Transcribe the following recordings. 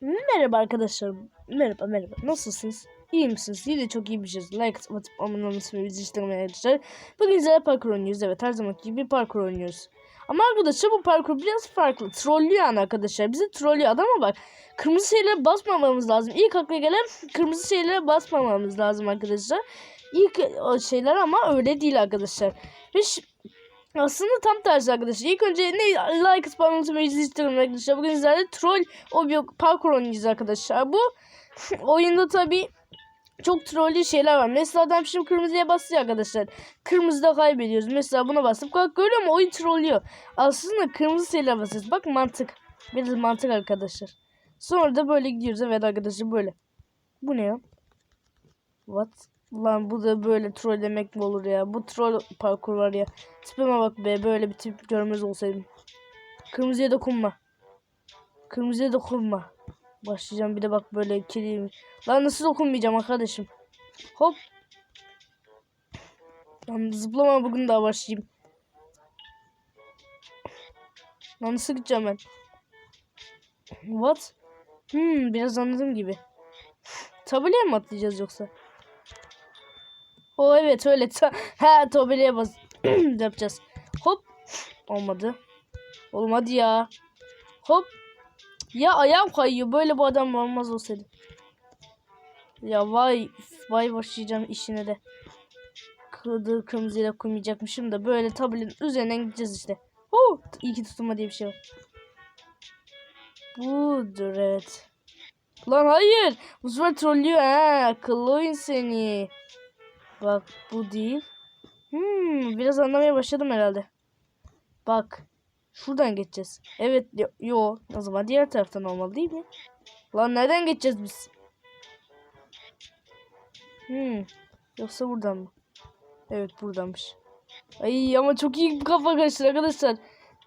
Merhaba arkadaşlarım. Merhaba merhaba. Nasılsınız? İyi misiniz? Yine çok iyi bir şey. Like atıp abone olmasını ve bizi işlemeye arkadaşlar. Bugün güzel parkur oynuyoruz. Evet her zamanki gibi parkur oynuyoruz. Ama arkadaşlar bu parkur biraz farklı. Trollüyor yani arkadaşlar. Bizi trollüyor adama bak. Kırmızı şeylere basmamamız lazım. İlk akla gelen kırmızı şeylere basmamamız lazım arkadaşlar. İlk şeyler ama öyle değil arkadaşlar. Ve aslında tam tersi arkadaşlar. İlk önce ne like spamımızı ve izleyicilerim arkadaşlar. Bugün sizlerle troll o bir parkur oynayacağız arkadaşlar. Bu oyunda tabi çok trollü şeyler var. Mesela adam şimdi kırmızıya basıyor arkadaşlar. Kırmızıda kaybediyoruz. Mesela buna basıp kalk görüyor mu? Oyun trollüyor. Aslında kırmızı şeyler basıyoruz. Bak mantık. Biraz mantık arkadaşlar. Sonra da böyle gidiyoruz. Evet arkadaşlar böyle. Bu ne ya? What? Lan bu da böyle troll demek mi olur ya? Bu troll parkur var ya. Tipime bak be böyle bir tip görmez olsaydım. Kırmızıya dokunma. Kırmızıya dokunma. Başlayacağım bir de bak böyle kiliyim. Lan nasıl dokunmayacağım arkadaşım? Hop. Lan zıplama bugün daha başlayayım. Lan nasıl gideceğim ben? What? Hmm biraz anladım gibi. Tabelaya mı atlayacağız yoksa? O evet öyle. Ha tabelaya bas yapacağız. Hop. Olmadı. Oğlum hadi ya. Hop. Ya ayağım kayıyor. Böyle bu adam olmaz olsaydı. Ya vay. Vay başlayacağım işine de. Kırdığı kırmızıyla koymayacakmışım da böyle tablenin üzerinden gideceğiz işte. Oh, iyi ki tutulma diye bir şey var. Budur evet. Lan hayır. Bu sefer trollüyor ha. Akıllı oyun seni. Bak bu değil. Hmm, biraz anlamaya başladım herhalde. Bak. Şuradan geçeceğiz. Evet. Yo. O zaman diğer taraftan olmalı değil mi? Lan nereden geçeceğiz biz? Hmm. Yoksa buradan mı? Evet buradanmış. Ay ama çok iyi kafa karıştı arkadaşlar.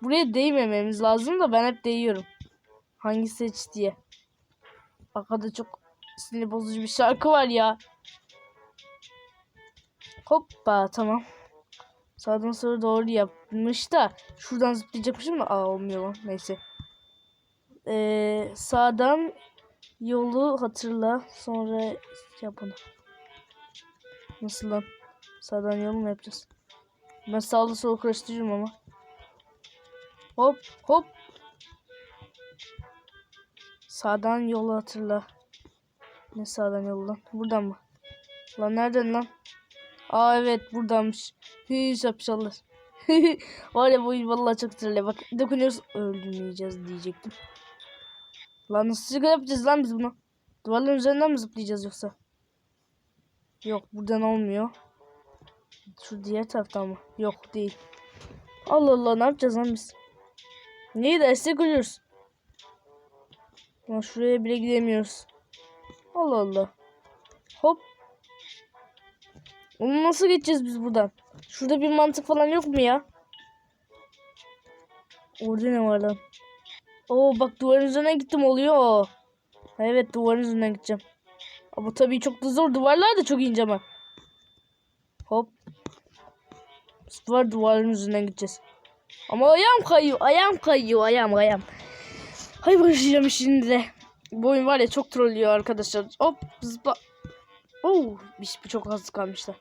Buraya değmememiz lazım da ben hep değiyorum. Hangi seç diye. Arkada çok sinir bozucu bir şarkı var ya. Hoppa tamam. Sağdan sola doğru yapmış da şuradan zıplayacakmışım da aa olmuyor lan neyse. Ee, sağdan yolu hatırla sonra yap onu. Nasıl lan? Sağdan yol mu yapacağız? Ben sağda sola karıştırıyorum ama. Hop hop. Sağdan yolu hatırla. Ne sağdan yolu lan? Buradan mı? Lan nereden lan? Aa evet buradanmış. Hü şapşallar. Var ya bu vallahi çok trelle. Bak dokunuyoruz öldürmeyeceğiz diyecektim. Lan nasıl yapacağız lan biz bunu? Duvarların üzerinden mi zıplayacağız yoksa? Yok buradan olmuyor. Şu diğer taraftan mı? Yok değil. Allah Allah ne yapacağız lan biz? Neyi dersek ölüyoruz. Lan şuraya bile gidemiyoruz. Allah Allah. Hop. Onu nasıl geçeceğiz biz buradan? Şurada bir mantık falan yok mu ya? Orada ne var lan? Oo bak duvarın üzerinden gittim oluyor. Evet duvarın üzerinden gideceğim. Ama tabii çok da zor. Duvarlar da çok ince ama. Hop. Duvar duvarın üzerinden gideceğiz. Ama ayağım kayıyor. Ayağım kayıyor. Ayağım ayağım. Hay başlayacağım şimdi de. Bu oyun var ya çok trollüyor arkadaşlar. Hop zıpla. Oo, bir, bir çok az kalmışlar.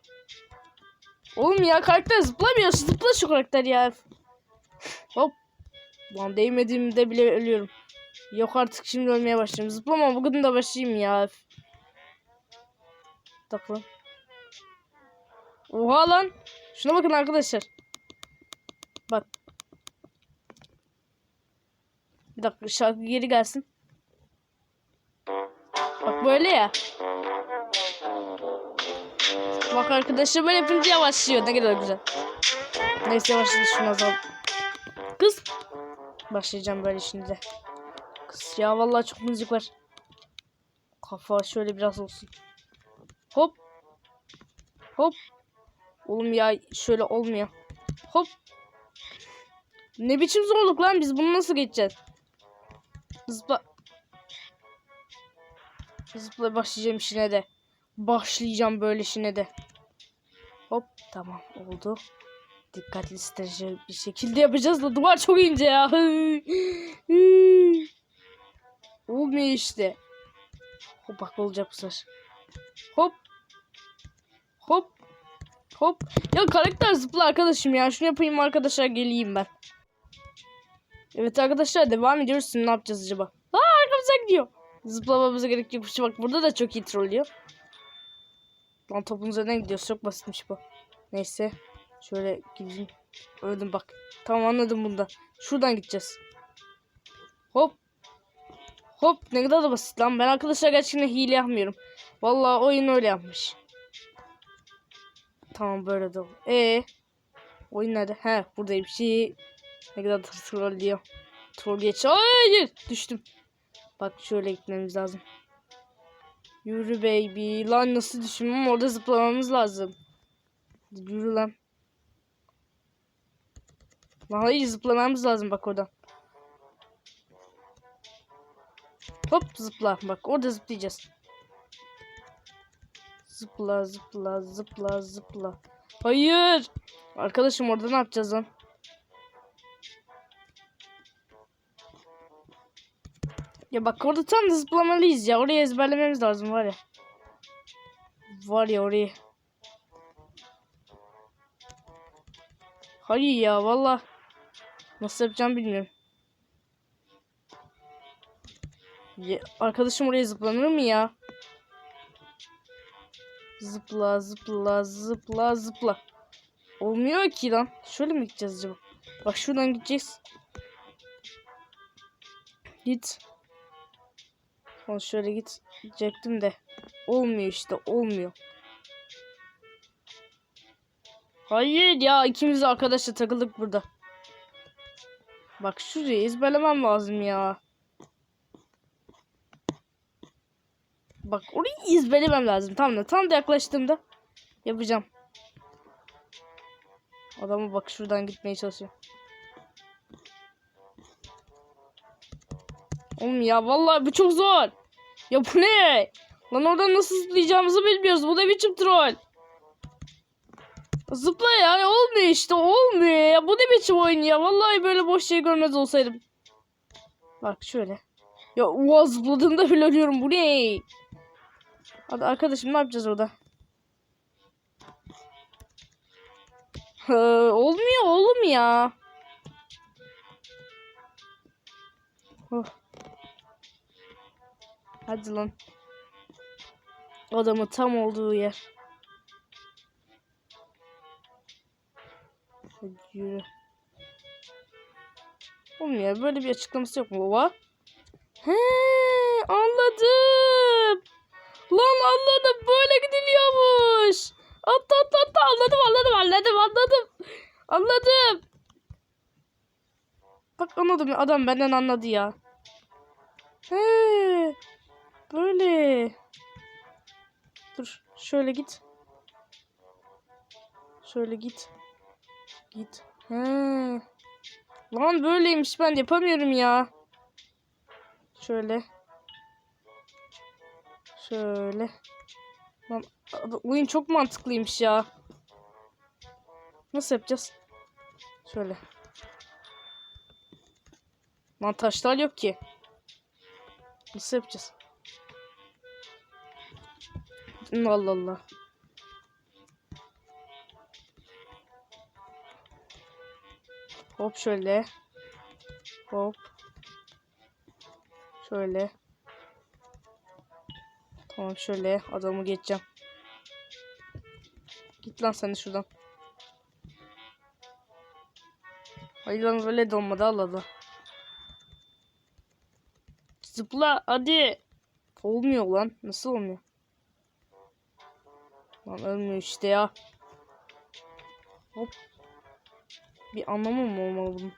Oğlum ya karakter zıplamıyor. Zıpla şu karakter ya. Hop. Lan değmediğimde bile ölüyorum. Yok artık şimdi ölmeye başlayayım. Zıplama bugün de başlayayım ya. Tak lan. Oha lan. Şuna bakın arkadaşlar. Bak. Bir dakika şarkı geri gelsin. Bak böyle ya. Bak arkadaşlar böyle yapınca yavaşlıyor. Ne kadar güzel. Neyse yavaşladı şunu azal. Kız. Başlayacağım böyle şimdi. Kız ya vallahi çok müzik var. Kafa şöyle biraz olsun. Hop. Hop. Oğlum ya şöyle olmuyor. Hop. Ne biçim zorluk lan biz bunu nasıl geçeceğiz? Zıpla. Zıpla başlayacağım işine de. Başlayacağım böyle işine de. Hop tamam oldu. Dikkatli strateji bir şekilde yapacağız da duvar çok ince ya. Olmuyor işte. Hop bak olacak bu sefer. Hop. Hop. Hop. Ya karakter zıpla arkadaşım ya. Şunu yapayım arkadaşlar geleyim ben. Evet arkadaşlar devam ediyoruz. Şimdi ne yapacağız acaba? Aa arkamıza gidiyor. Zıplamamıza gerek yokmuş. Bak burada da çok iyi trollüyor. Lan topun üzerinden gidiyoruz. Çok basitmiş bu. Neyse. Şöyle gideyim. Öldüm bak. Tamam anladım bunda. Şuradan gideceğiz. Hop. Hop ne kadar da basit lan. Ben arkadaşlar gerçekten hile yapmıyorum. Vallahi oyun öyle yapmış. Tamam böyle de. E oyun nerede? He buradaymış. İyi. Ne kadar da trollüyor. Troll geç. Hayır düştüm. Bak şöyle gitmemiz lazım. Yürü baby. Lan nasıl düştüm? Orada zıplamamız lazım. Yürü lan. Lan hayır zıplamamız lazım bak oradan. Hop zıpla. Bak orada zıplayacağız. Zıpla zıpla zıpla zıpla. Hayır. Arkadaşım orada ne yapacağız lan? Ya bak orada tam da zıplamalıyız ya. Orayı ezberlememiz lazım var ya. Var ya orayı. Hayır ya valla. Nasıl yapacağım bilmiyorum. Ya, arkadaşım oraya zıplanır mı ya? Zıpla zıpla zıpla zıpla. Olmuyor ki lan. Şöyle mi gideceğiz acaba? Bak şuradan gideceğiz. Git. Şöyle git. Gidecektim de. Olmuyor işte olmuyor. Hayır ya ikimiz de arkadaşla takıldık burada. Bak şurayı ezberlemem lazım ya. Bak orayı ezberlemem lazım. Tam da tam da yaklaştığımda yapacağım. Adamı bak şuradan gitmeye çalışıyor. Oğlum ya vallahi bu çok zor. Ya bu ne? Lan oradan nasıl zıplayacağımızı bilmiyoruz. Bu da biçim troll. Zıpla ya olmuyor işte olmuyor ya. Bu ne biçim oyun ya. Vallahi böyle boş şey görmez olsaydım. Bak şöyle. Ya oha zıpladığımda bile ölüyorum. Bu ne? Hadi arkadaşım ne yapacağız orada? Olmuyor oğlum ya. Oh. Hadi lan. Adamı tam olduğu yer. Hadi yürü. Oğlum ya böyle bir açıklaması yok mu baba? He anladım. Lan anladım böyle gidiliyormuş. Atla atla atla anladım anladım anladım anladım. Anladım. Bak anladım adam benden anladı ya. He böyle. Dur şöyle git. Şöyle git. Git. He. Lan böyleymiş ben yapamıyorum ya. Şöyle. Şöyle. Lan oyun çok mantıklıymış ya. Nasıl yapacağız? Şöyle. Lan taşlar yok ki. Nasıl yapacağız? Allah Allah. Hop şöyle. Hop. Şöyle. Tamam şöyle adamı geçeceğim. Git lan sen şuradan. Hayır lan böyle de olmadı Allah Allah. Zıpla hadi. Olmuyor lan. Nasıl olmuyor? Lan ölmüyor işte ya. Hop. Bir anlamı mı olmalı bunun?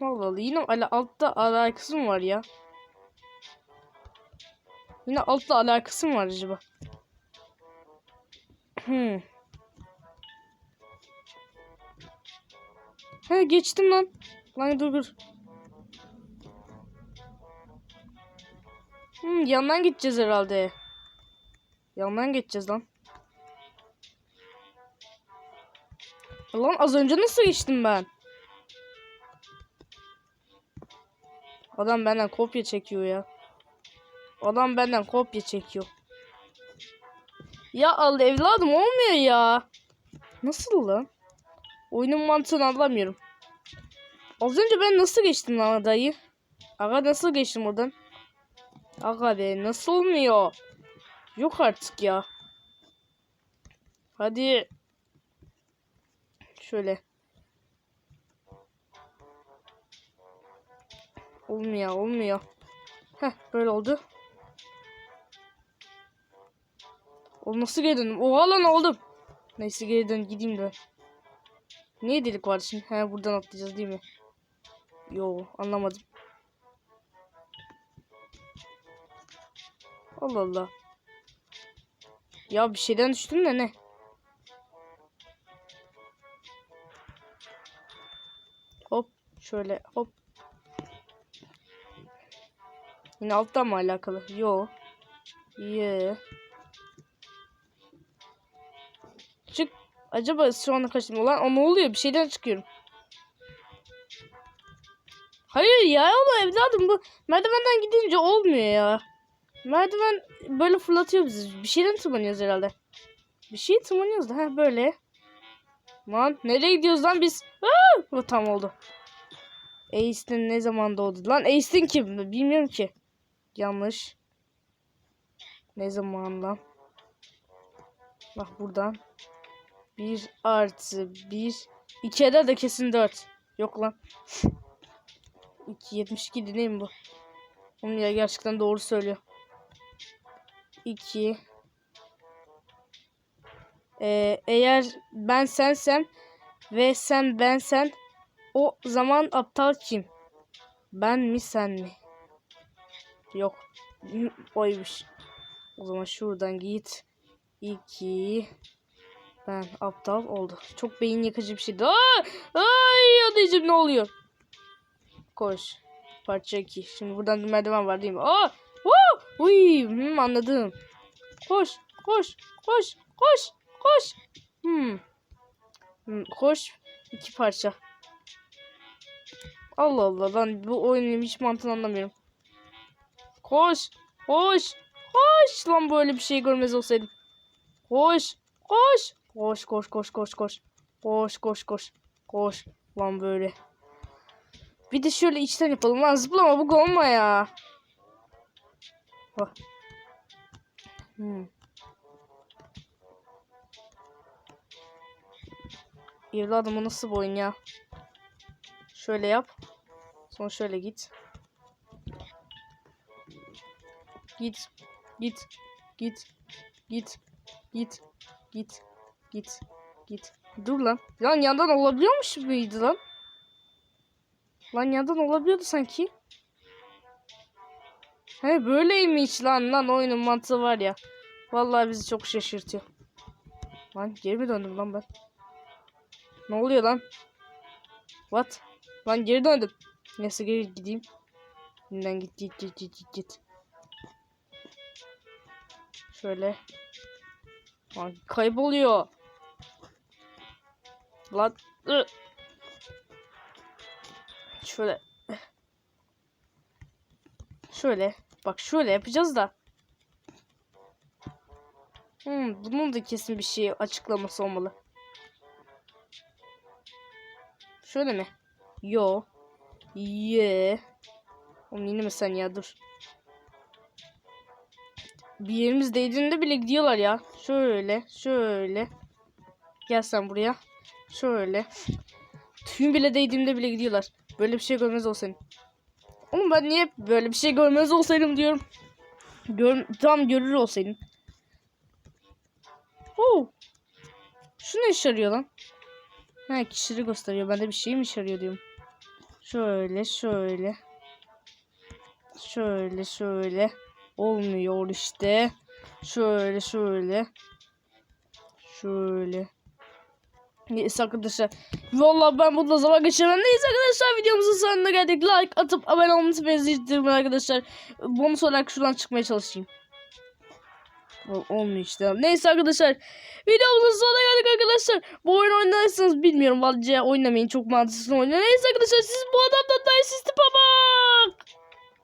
Allah Allah yine ala altta alakası mı var ya? Yine altta alakası mı var acaba? Hmm. He geçtim lan. Lan dur dur. Hmm, yandan gideceğiz herhalde. Yandan geçeceğiz lan. Lan az önce nasıl geçtim ben? Adam benden kopya çekiyor ya. Adam benden kopya çekiyor. Ya al evladım olmuyor ya. Nasıl lan? Oyunun mantığını anlamıyorum. Az önce ben nasıl geçtim lan adayı? Aga nasıl geçtim oradan? Aga be nasıl olmuyor? Yok artık ya. Hadi. Şöyle. Olmuyor olmuyor. Heh böyle oldu. O nasıl geri döndüm? Oha lan oldum. Neyse geri dön gideyim de. Niye delik var şimdi? He buradan atlayacağız değil mi? Yo anlamadım. Allah Allah. Ya bir şeyden düştüm de ne? Hop şöyle hop. Yine alttan mı alakalı? Yo. Ye. Çık. Acaba şu anda kaçtım. Ulan o ne oluyor? Bir şeyden çıkıyorum. Hayır ya oğlum evladım bu merdivenden gidince olmuyor ya. Merdiven böyle fırlatıyor bizi. Bir şeyden tırmanıyoruz herhalde. Bir şey tırmanıyoruz da. Ha böyle. Lan nereye gidiyoruz lan biz? Aa! Tam oldu. Ace'den ne zaman doğdu? Lan Ace'den kim? Bilmiyorum ki. Yanlış. Ne zaman lan? Bak buradan. 1 artı 1. 2 eder de kesin 4. Yok lan. 2 72 dinleyin bu. Oğlum ya gerçekten doğru söylüyor. 2 ee, eğer ben sensem ve sen ben sen o zaman aptal kim? Ben mi sen mi? Yok. Oymuş. O zaman şuradan git. 2 ben aptal oldu. Çok beyin yakıcı bir şeydi. Ay adayıcım ne oluyor? Koş. Parça 2. Şimdi buradan merdiven var değil mi? Aa! Uy, hmm, anladım. Koş, koş, koş, koş, koş. Hmm. hmm. Koş. iki parça. Allah Allah lan bu oyunun hiç mantığını anlamıyorum. Koş, koş, koş. Lan böyle bir şey görmez olsaydım. Koş, koş. Koş, koş, koş, koş, koş. Koş, koş, koş. Koş. Lan böyle. Bir de şöyle içten yapalım. Lan zıplama bu olma ya. Oh. Hmm. Evladım bu nasıl bir oyun ya? Şöyle yap. Sonra şöyle git. Git. Git. Git. Git. Git. Git. Git. Git. Dur lan. Lan yandan olabiliyormuş muydu lan? Lan yandan olabiliyordu sanki. He böyleymiş lan lan oyunun mantığı var ya. Vallahi bizi çok şaşırtıyor. Lan geri mi döndüm lan ben? Ne oluyor lan? What? Lan geri döndüm. Neyse geri gideyim. Yeniden git git git git git git. Şöyle. Lan kayboluyor. Lan. Şöyle. Şöyle. Bak şöyle yapacağız da. Hmm, bunun da kesin bir şey açıklaması olmalı. Şöyle mi? Yo. Ye. Oğlum yine mi sen ya dur. Bir yerimiz değdiğinde bile gidiyorlar ya. Şöyle, şöyle. Gel sen buraya. Şöyle. Tüm bile değdiğimde bile gidiyorlar. Böyle bir şey görmez olsaydım. Oğlum ben niye böyle bir şey görmez olsaydım diyorum. Gör, tam görür olsaydım. Oo. Şu ne işe yarıyor lan? Ha kişileri gösteriyor. Ben de bir şey mi işe diyorum. Şöyle şöyle. Şöyle şöyle. Olmuyor işte. Şöyle şöyle. Şöyle. Neyse arkadaşlar. Vallahi ben burada zaman geçirmem. Neyse arkadaşlar videomuzun sonuna geldik. Like atıp abone olmayı unutmayın arkadaşlar. Bonus olarak şuradan çıkmaya çalışayım. Ol- Olmuyor işte. Neyse arkadaşlar. Videomuzun sonuna geldik arkadaşlar. Bu oyun oynarsanız bilmiyorum. Vallahi oynamayın. Çok mantıksız oynuyor. Neyse arkadaşlar siz bu adamdan daha siz tipe bak.